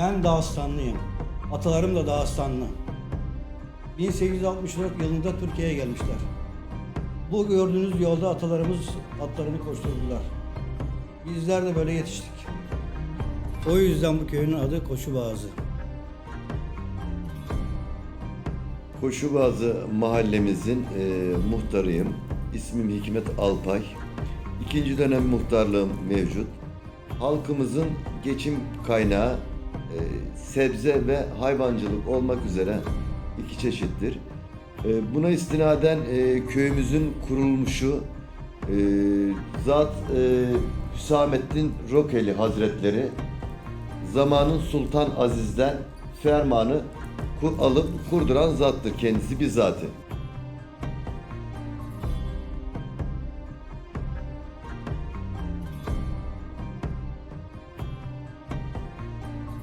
Ben Dağıstanlıyım. Atalarım da Dağıstanlı. 1864 yılında Türkiye'ye gelmişler. Bu gördüğünüz yolda atalarımız atlarını koşturdular. Bizler de böyle yetiştik. O yüzden bu köyün adı Koşubağızı. Koşubazı mahallemizin e, muhtarıyım. İsmim Hikmet Alpay. İkinci dönem muhtarlığım mevcut. Halkımızın geçim kaynağı sebze ve hayvancılık olmak üzere iki çeşittir. E, buna istinaden e, köyümüzün kurulmuşu e, Zat e, Hüsamettin Rokeli Hazretleri zamanın Sultan Aziz'den fermanı alıp kurduran zattır kendisi bizzatı.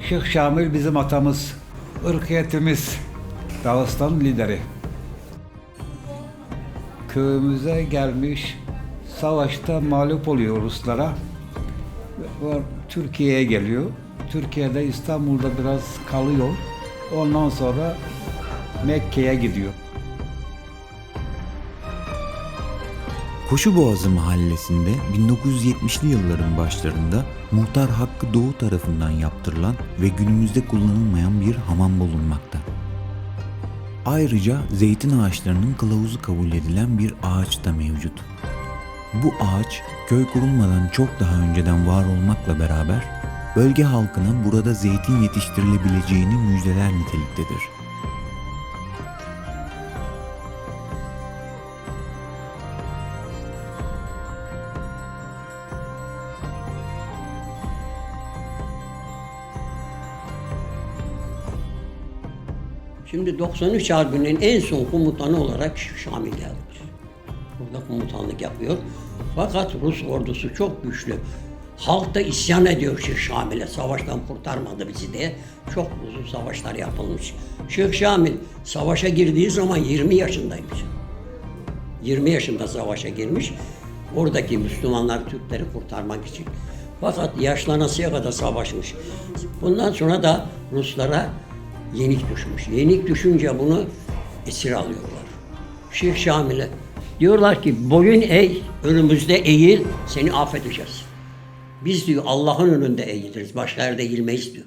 Şeyh Şamil bizim atamız, ırkiyetimiz, Dağıstan lideri. Köyümüze gelmiş, savaşta mağlup oluyor Ruslara. Türkiye'ye geliyor. Türkiye'de İstanbul'da biraz kalıyor. Ondan sonra Mekke'ye gidiyor. Koşuboğazı mahallesinde 1970'li yılların başlarında Muhtar Hakkı Doğu tarafından yaptırılan ve günümüzde kullanılmayan bir hamam bulunmakta. Ayrıca zeytin ağaçlarının kılavuzu kabul edilen bir ağaç da mevcut. Bu ağaç köy kurulmadan çok daha önceden var olmakla beraber bölge halkına burada zeytin yetiştirilebileceğini müjdeler niteliktedir. Şimdi 93 Harbi'nin en son komutanı olarak Şamil gelmiş. Burada komutanlık yapıyor. Fakat Rus ordusu çok güçlü. Halk da isyan ediyor Şeyh Şamil'e. Savaştan kurtarmadı bizi diye. Çok uzun savaşlar yapılmış. Şeyh Şamil savaşa girdiği zaman 20 yaşındaymış. 20 yaşında savaşa girmiş. Oradaki Müslümanlar Türkleri kurtarmak için. Fakat yaşlanasıya kadar savaşmış. Bundan sonra da Ruslara yenik düşmüş. Yenik düşünce bunu esir alıyorlar. Şeyh Şamil'e diyorlar ki boyun eğ, önümüzde eğil, seni affedeceğiz. Biz diyor Allah'ın önünde eğiliriz, başka yerde eğilmeyiz diyor.